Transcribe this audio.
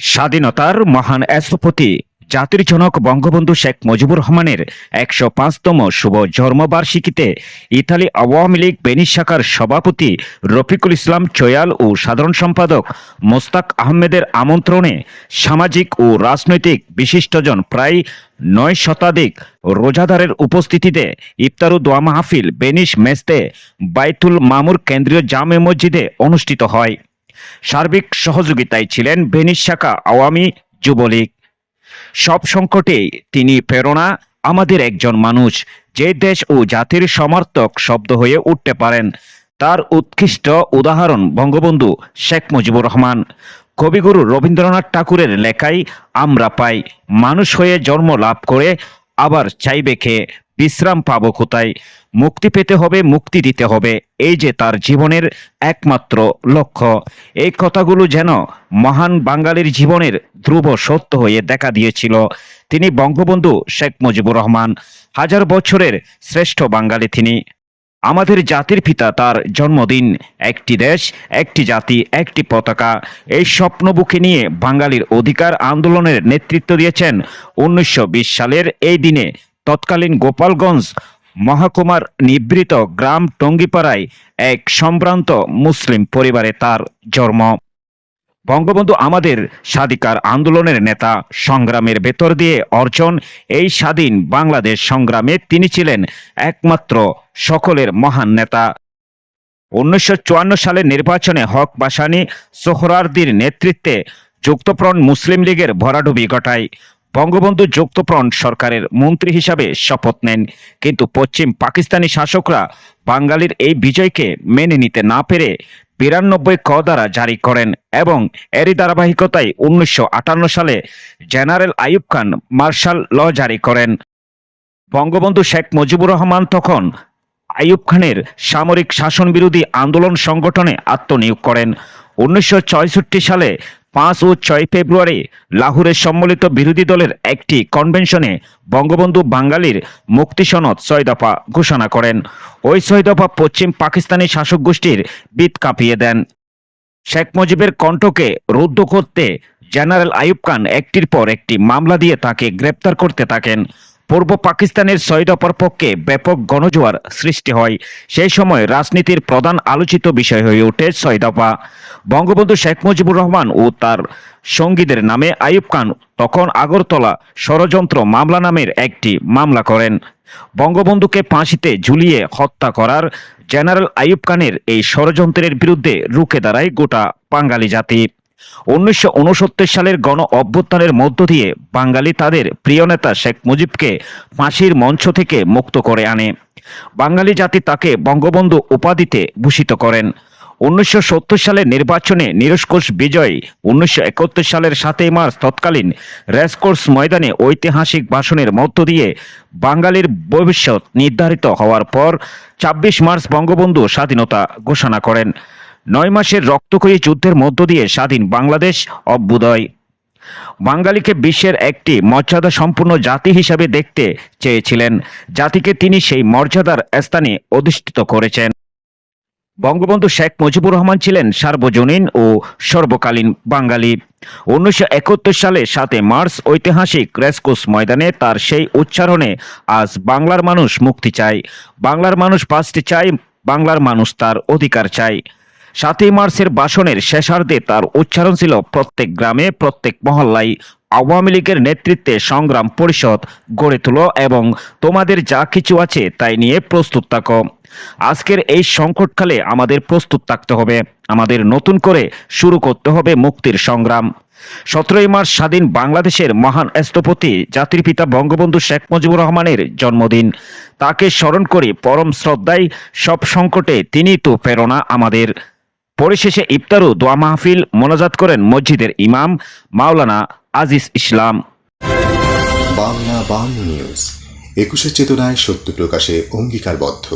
স্বাধীনতার মহান স্থপতি, জাতির জনক বঙ্গবন্ধু শেখ মুজিবুর রহমানের একশো পাঁচতম শুভ জন্মবার্ষিকীতে ইতালি আওয়ামী লীগ বেনিস শাখার সভাপতি রফিকুল ইসলাম চয়াল ও সাধারণ সম্পাদক মোস্তাক আহমেদের আমন্ত্রণে সামাজিক ও রাজনৈতিক বিশিষ্টজন প্রায় নয় শতাধিক রোজাদারের উপস্থিতিতে ইফতার দোয়া মাহফিল বেনিস মেস্তে বাইতুল মামুর কেন্দ্রীয় জামে মসজিদে অনুষ্ঠিত হয়। সার্বিক সহযোগিতায় ছিলেন বেনিস শাখা আওয়ামী যুবলীগ। সব সংকটে তিনি প্রেরণা, আমাদের একজন মানুষ, যে দেশ ও জাতির সমর্থক শব্দ হয়ে উঠতে পারেন। তার উৎকৃষ্ট উদাহরণ বঙ্গবন্ধু শেখ মুজিবুর রহমান। কবিগুরু রবীন্দ্রনাথ ঠাকুরের লেখাই আমরা পাই। মানুষ হয়ে জন্ম লাভ করে আবার চাইবে খেয়ে বিশ্রাম পাবো কোথায়? মুক্তি পেতে হবে, মুক্তি দিতে হবে। এই যে তার জীবনের একমাত্র লক্ষ্য। এই কথাগুলো যেন মহান বাঙালির জীবনের ধ্রুব সত্য হয়ে দেখা দিয়েছিল। তিনি বঙ্গবন্ধু শেখ মুজিবুর রহমান, হাজার বছরের শ্রেষ্ঠ বাঙালি তিনি। আমাদের জাতির পিতা তার জন্মদিন, একটি দেশ, একটি জাতি, একটি পতাকা। এই স্বপ্ন বুকে নিয়ে বাঙালির অধিকার আন্দোলনের নেতৃত্ব দিয়েছেন উনিশশো বিশ সালের এই দিনে তৎকালীন গোপালগঞ্জ মহাকুমার নিবৃত গ্রাম টঙ্গিপাড়ায় এক সম্ভ্রান্ত মুসলিম পরিবারে তার জন্ম। বঙ্গবন্ধু আমাদের স্বাধিকার আন্দোলনের নেতা, সংগ্রামের ভেতর দিয়ে অর্জন এই স্বাধীন বাংলাদেশ সংগ্রামে তিনি ছিলেন একমাত্র সকলের মহান নেতা। উনিশশো সালের নির্বাচনে হক বাসানি সোহরার্দির নেতৃত্বে যুক্তপ্রণ মুসলিম লীগের ভরাডুবি ঘটায়। বঙ্গবন্ধু যুক্তপ্রণ সরকারের মন্ত্রী হিসাবে শপথ নেন। কিন্তু পশ্চিম পাকিস্তানি শাসকরা বাঙালির এই বিজয়কে মেনে নিতে না পেরে বিরানব্বই ক দ্বারা জারি করেন এবং এরই ধারাবাহিকতায় উনিশশো আটান্ন সালে general Ayub Khan martial law জারি করেন। বঙ্গবন্ধু শেখ মুজিবুর রহমান তখন আইয়ুব খানের সামরিক শাসন বিরোধী আন্দোলন সংগঠনে আত্মনিয়োগ করেন। উনিশশো সালে পাঁচ ও ছয় ফেব্রুয়ারি লাহোরে সম্মিলিত বিরোধী দলের একটি কনভেনশনে বঙ্গবন্ধু বাঙালির মুক্তি সনদ ছয় দফা ঘোষণা করেন। ওই ছয় দফা পশ্চিম পাকিস্তানি শাসক গোষ্ঠীর বিদ কাঁপিয়ে দেন। শেখ মুজিবের কণ্ঠকে রুদ্ধ করতে জেনারেল আয়ুব খান একটির পর একটি মামলা দিয়ে তাকে গ্রেপ্তার করতে থাকেন। পূর্ব পাকিস্তানের দফার পক্ষে ব্যাপক গণজোয়ার সৃষ্টি হয়। সেই সময় রাজনীতির প্রধান আলোচিত বিষয় হয়ে ওঠে দফা বঙ্গবন্ধু শেখ মুজিবুর রহমান ও তার সঙ্গীদের নামে আইয়ুব খান তখন আগরতলা ষড়যন্ত্র মামলা নামের একটি মামলা করেন। বঙ্গবন্ধুকে ফাঁসিতে ঝুলিয়ে হত্যা করার জেনারেল আইয়ুব খানের এই ষড়যন্ত্রের বিরুদ্ধে রুখে দাঁড়ায় গোটা বাঙালি জাতি। উনিশশো উনসত্তর সালের গণ অভ্যুত্থানের মধ্য দিয়ে বাঙালি তাদের প্রিয় নেতা শেখ মুজিবকে ফাঁসির মঞ্চ থেকে মুক্ত করে আনে। বাঙালি জাতি তাকে বঙ্গবন্ধু উপাধিতে ভূষিত করেন। উনিশশো সত্তর সালের নির্বাচনে নিরস্কোষ বিজয় উনিশশো একাত্তর সালের সাতই মার্চ তৎকালীন রেসকোর্স ময়দানে ঐতিহাসিক ভাষণের মধ্য দিয়ে বাঙালির ভবিষ্যৎ নির্ধারিত হওয়ার পর ছাব্বিশ মার্চ বঙ্গবন্ধু স্বাধীনতা ঘোষণা করেন। নয় মাসের রক্তক্ষয়ী যুদ্ধের মধ্য দিয়ে স্বাধীন বাংলাদেশ অভ্যুদয়। বাঙালিকে বিশ্বের একটি মর্যাদা সম্পূর্ণ জাতি হিসাবে দেখতে চেয়েছিলেন, জাতিকে তিনি সেই মর্যাদার স্থানে অধিষ্ঠিত করেছেন। বঙ্গবন্ধু শেখ মুজিবুর রহমান ছিলেন সার্বজনীন ও সর্বকালীন বাঙালি। উনিশশো একাত্তর সালে সাতে মার্চ ঐতিহাসিক রেসকোর্স ময়দানে তার সেই উচ্চারণে আজ বাংলার মানুষ মুক্তি চায়। বাংলার মানুষ বাঁচতে চায়, বাংলার মানুষ তার অধিকার চায়। সাতই মার্চের ভাষণের শেষার্ধে তার উচ্চারণ ছিল প্রত্যেক গ্রামে, প্রত্যেক মহল্লায়। আওয়ামী লীগের নেতৃত্বে সংগ্রাম পরিষদ গড়ে তুলো এবং তোমাদের যা কিছু আছে তাই নিয়ে প্রস্তুত থাকো। আজকের এই সংকটকালে আমাদের প্রস্তুত থাকতে হবে। আমাদের নতুন করে শুরু করতে হবে মুক্তির সংগ্রাম। সতেরোই মার্চ স্বাধীন বাংলাদেশের মহান স্থপতি, জাতির পিতা বঙ্গবন্ধু শেখ মুজিবুর রহমানের জন্মদিন। তাকে স্মরণ করে পরম শ্রদ্ধায়, সব সংকটে তিনি তো প্রেরণা আমাদের। পরিশেষে ইফতারু, দোয়া মাহফিল, মোনাজাত করেন মসজিদের ইমাম মাওলানা আজিজ ইসলাম। বাংলা বাংলা নিউজ একুশের চেতনায় সত্য প্রকাশে অঙ্গীকারবদ্ধ।